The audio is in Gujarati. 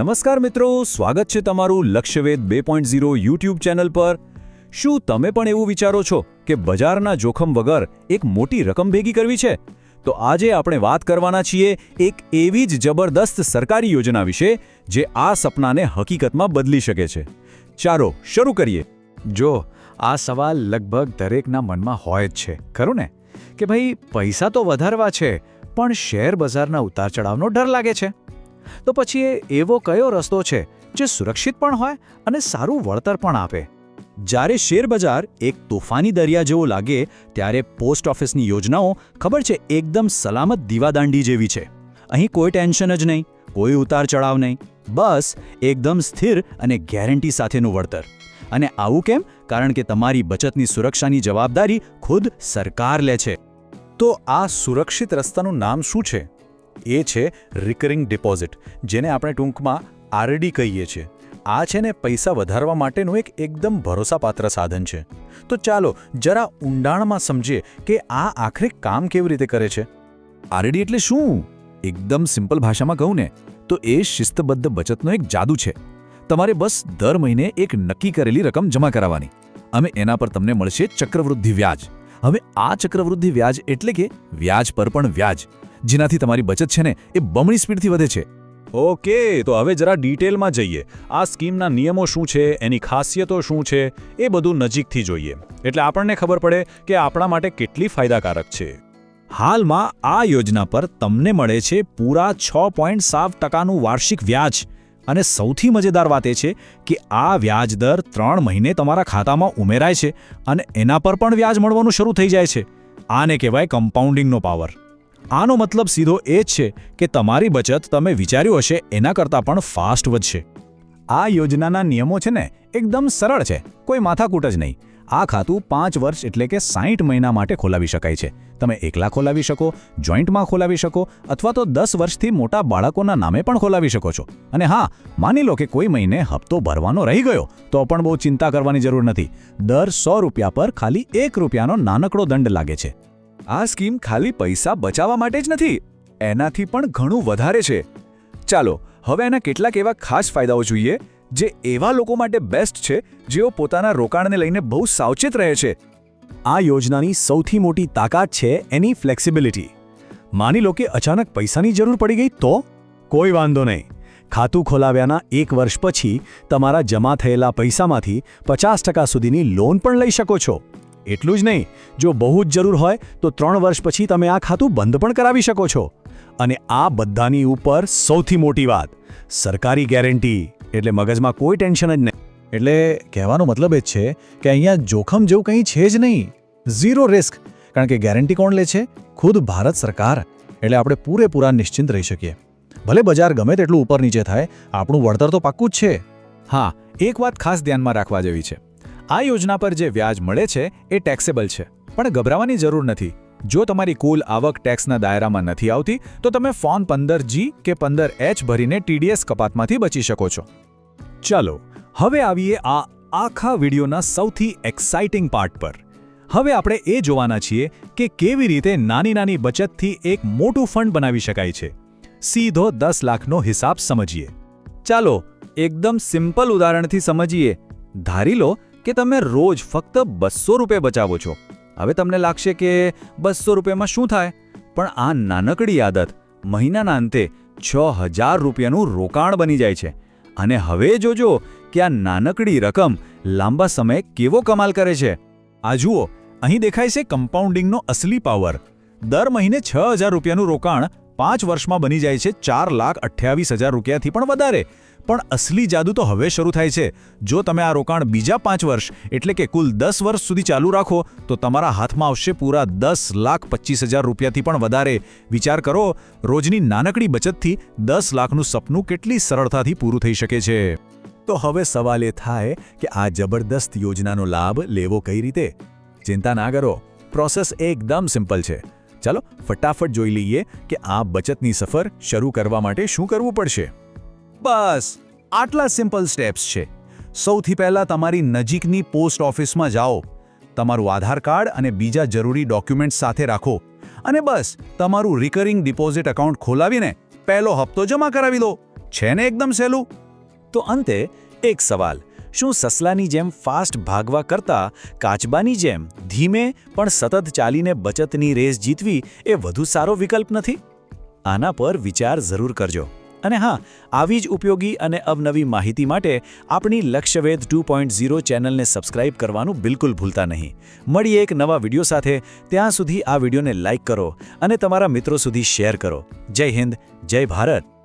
નમસ્કાર મિત્રો, સ્વાગત છે તમારું લક્ષ્યવેદ બે પોઈન્ટ ઝીરો યુટ્યુબ ચેનલ પર. શું તમે પણ એવું વિચારો છો કે બજારના જોખમ વગર એક મોટી રકમ ભેગી કરવી છે? તો આજે આપણે વાત કરવાના છીએ એક એવી જ જબરદસ્ત સરકારી યોજના વિશે, જે આ સપનાને હકીકતમાં બદલી શકે છે. ચાલો શરૂ કરીએ. જો, આ સવાલ લગભગ દરેકના મનમાં હોય જ છે, ખરું ને? કે ભાઈ, પૈસા તો વધારવા છે, પણ શેર બજારના ઉતાર ચઢાવનો ડર લાગે છે. તો પછી એ એવો કયો રસ્તો છે જે સુરક્ષિત પણ હોય અને સારું વળતર પણ આપે? જ્યારે શેરબજાર એક તોફાની દરિયા જેવો લાગે, ત્યારે પોસ્ટ ઓફિસની યોજનાઓ ખબર છે એકદમ સલામત દીવાદાંડી જેવી છે. અહીં કોઈ ટેન્શન જ નહીં, કોઈ ઉતાર ચડાવ નહીં. બસ એકદમ સ્થિર અને ગેરંટી સાથેનું વળતર. અને આવું કેમ? કારણ કે તમારી બચતની સુરક્ષાની જવાબદારી ખુદ સરકાર લે છે. તો આ સુરક્ષિત રસ્તાનું નામ શું છે? એ છે રિકરિંગ ડિપોઝિટ જેને આપણે ટૂંકમાં આરડી કહીએ છીએ. આ છે ને પૈસા વધારવા માટેનું એક એકદમ ભરોસાપાત્ર સાધન છે. તો ચાલો જરા ઊંડાણમાં સમજીએ કે આ આખરે કામ કેવી રીતે કરે છે. આરડી એટલે શું? એકદમ સિમ્પલ ભાષામાં કહું ને, તો એ શિસ્તબદ્ધ બચતનો એક જાદુ છે. તમારે બસ દર મહિને એક નક્કી કરેલી રકમ જમા કરાવવાની. અમે એના પર તમને મળશે ચક્રવૃદ્ધિ વ્યાજ. હવે આ ચક્રવૃદ્ધિ વ્યાજ એટલે કે વ્યાજ પર પણ વ્યાજ. જેનાથી તમારી બચત છે ને એ બમણી સ્પીડથી વધે છે. ઓકે, તો હવે જરા ડિટેલમાં જઈએ. આ સ્કીમના નિયમો શું છે, એની ખાસિયતો શું છે, એ બધું નજીકથી જોઈએ. એટલે આપણને ખબર પડે કે આપણા માટે કેટલી ફાયદાકારક છે. હાલમાં આ યોજના પર તમને મળે છે પૂરા છ પોઈન્ટ સાત ટકાનું વાર્ષિક વ્યાજ. અને સૌથી મજેદાર વાત એ છે કે આ વ્યાજ દર ત્રણ મહિને તમારા ખાતામાં ઉમેરાય છે અને એના પર પણ વ્યાજ મળવાનું શરૂ થઈ જાય છે. આને કહેવાય કમ્પાઉન્ડિંગનો પાવર આનો મતલબ સીધો એ જ છે કે તમારી બચત તમે વિચાર્યું હશે એના કરતાં પણ ફાસ્ટ વધશે. આ યોજનાના નિયમો છે ને, એકદમ સરળ છે, કોઈ માથાકૂટ જ નહીં. આ ખાતું પાંચ વર્ષ એટલે કે સાહીઠ મહિના માટે ખોલાવી શકાય છે. તમે એકલા ખોલાવી શકો, જોઈન્ટમાં ખોલાવી શકો, અથવા તો દસ વર્ષથી મોટા બાળકોના નામે પણ ખોલાવી શકો છો. અને હા, માની લો કે કોઈ મહિને હપ્તો ભરવાનો રહી ગયો, તો પણ બહુ ચિંતા કરવાની જરૂર નથી. દર સો રૂપિયા પર ખાલી એક રૂપિયાનો નાનકડો દંડ લાગે છે. આ સ્કીમ ખાલી પૈસા બચાવવા માટે જ નથી, એનાથી પણ ઘણું વધારે છે. ચાલો, હવે એના કેટલાક એવા ખાસ ફાયદાઓ જોઈએ, જે એવા લોકો માટે બેસ્ટ છે, જેઓ પોતાના રોકાણને લઈને બહુ સાવચેત રહે છે. આ યોજનાની સૌથી મોટી તાકાત છે એની ફ્લેક્સિબિલિટી માની લો કે અચાનક પૈસાની જરૂર પડી ગઈ તો? કોઈ વાંધો નહીં. ખાતું ખોલાવ્યાના એક વર્ષ પછી તમારા જમા થયેલા પૈસામાંથી પચાસ ટકા સુધીની લોન પણ લઈ શકો છો. એટલું જ નહીં જો બહુ જ જરૂર હોય તો ત્રણ વર્ષ પછી તમે આ ખાતું બંધ પણ કરાવી શકો છો. અને આ બધાની ઉપર સૌથી મોટી વાત સરકારી ગેરંટી એટલે મગજમાં કોઈ ટેન્શન જ નહીં. એટલે કહેવાનો મતલબ એ જ છે કે અહીંયા જોખમ જેવું કંઈ છે જ નહીં. ઝીરો રિસ્ક કારણ કે ગેરંટી કોણ લે છે? ખુદ ભારત સરકાર. એટલે આપણે પૂરેપૂરા નિશ્ચિંત રહી શકીએ. ભલે બજાર ગમે તેટલું ઉપર નીચે થાય આપણું વળતર તો પાક્કું જ છે. હા એક વાત ખાસ ધ્યાનમાં રાખવા જેવી છે. આ યોજના પર જે વ્યાજ મળે છે, એ ટેક્સેબલ છે. પણ ગભરાવાની જરૂર નથી. જો તમારી કુલ આવક ટેક્સના દાયરામાં નથી આવતી, તો તમે ફોન પંદર જી કે પંદર એચ ભરીને ટીડીએસ કપાતમાંથી બચી શકો છો. ચાલો, હવે આવીએ આ આખા વિડીયોના સૌથી એક્સાઇટિંગ પાર્ટ પર. હવે આપણે એ જોવાના છીએ કે કેવી રીતે નાની નાની બચતથી એક મોટું ફંડ બનાવી શકાય છે. સીધો દસ લાખનો હિસાબ સમજીએ. ચાલો, એકદમ સિમ્પલ ઉદાહરણથી સમજીએ. ધારી લો કે તમે રોજ ફક્ત બસો રૂપિયા બચાવો છો. હવે તમને લાગશે કે બસો રૂપિયામાં શું થાય? પણ આ નાનકડી આદત મહિનાના અંતે છ હજાર રૂપિયાનું રોકાણ બની જાય છે. અને હવે જોજો કે આ નાનકડી રકમ લાંબા સમય કેવો કમાલ કરે છે. આ જુઓ, અહીં દેખાય છે કમ્પાઉન્ડિંગનો અસલી પાવર. દર મહિને છ હજાર રૂપિયાનું રોકાણ પાંચ વર્ષમાં બની જાય છે ચાર લાખ અઠ્યાવીસ હજાર રૂપિયાથી પણ વધારે. પણ અસલી જાદુ તો હવે શરૂ થાય છે. જો તમે આ રોકાણ બીજા પાંચ વર્ષ, એટલે કે કુલ દસ વર્ષ સુધી ચાલુ રાખો, તો તમારા હાથમાં આવશે પૂરા દસ લાખ પચીસ હજાર રૂપિયાથી પણ વધારે. વિચાર કરો, રોજની નાનકડી બચતથી દસ લાખનું સપનું કેટલી સરળતાથી પૂરું થઈ શકે છે. તો હવે સવાલ એ થાય કે આ જબરદસ્ત યોજનાનો લાભ લેવો કઈ રીતે? ચિંતા ના કરો, પ્રોસેસ એકદમ સિમ્પલ છે. ચાલો, ફટાફટ જોઈ લઈએ કે આ બચતની સફર શરૂ કરવા માટે શું કરવું પડશે. બસ, આટલા સિમ્પલ સ્ટેપ્સ છે. સૌથી પહેલા તમારી નજીકની પોસ્ટ ઓફિસમાં જાઓ. તમારું આધાર કાર્ડ અને બીજા જરૂરી ડોક્યુમેન્ટ્સ સાથે રાખો. અને બસ, તમારું રિકરિંગ ડિપોઝિટ એકાઉન્ટ ખોલાવીને પહેલો હપ્તો જમા કરાવી દો છે ને એકદમ સહેલું? તો અંતે, એક સવાલ. શું સસલાની જેમ ફાસ્ટ ભાગવા કરતાં, કાચબાની જેમ ધીમે પણ સતત ચાલીને બચતની રેસ જીતવી એ વધુ સારો વિકલ્પ નથી? આના પર વિચાર જરૂર કરજો. અને હા, આવી જ ઉપયોગી અને અવનવી માહિતી માટે આપણી લક્ષ્યવેધ ટુ પોઈન્ટ ઝીરો ચેનલને સબસ્ક્રાઇબ કરવાનું બિલકુલ ભૂલતા નહીં. મળીએ એક નવા વીડિયો સાથે. ત્યાં સુધી આ વિડીયોને લાઇક કરો અને તમારા મિત્રો સુધી શેર કરો. જય હિન્દ, જય ભારત.